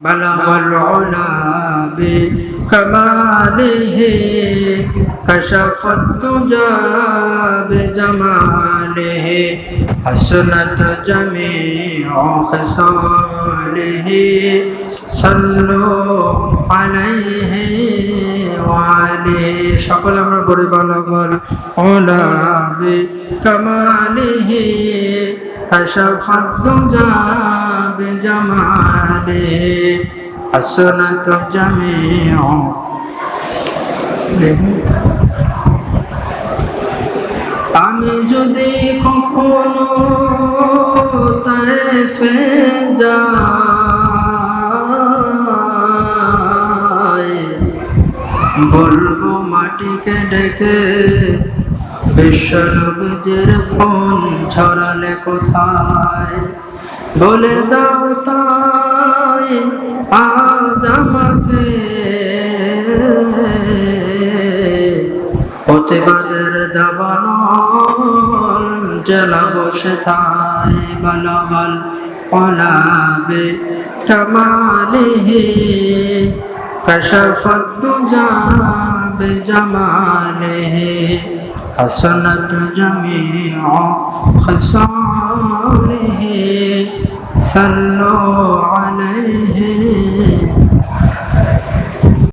بلغ العلا بكماله كشف الدجى بجماله حسنت جميع خصاله صلوا عليه وعليه সকল আমরা পড়ি বলগল ওলা بكماله كشف الدجى بجماله حسنت جميع আমি যদি কখনো তাইফে যাই বলবো মাটিকে ডেকে বিশ্বনবীজের কোন ছড়ালে কোথায় বলে দাও তাই, আজ আমাকে। প্রতিবাদের দাবানল, জেলা বসে থাই বলবল অলাবে কামালিহি। কশফত যাবে জামালিহি, হাসনাত জমিয়া خصاله صلوا عليه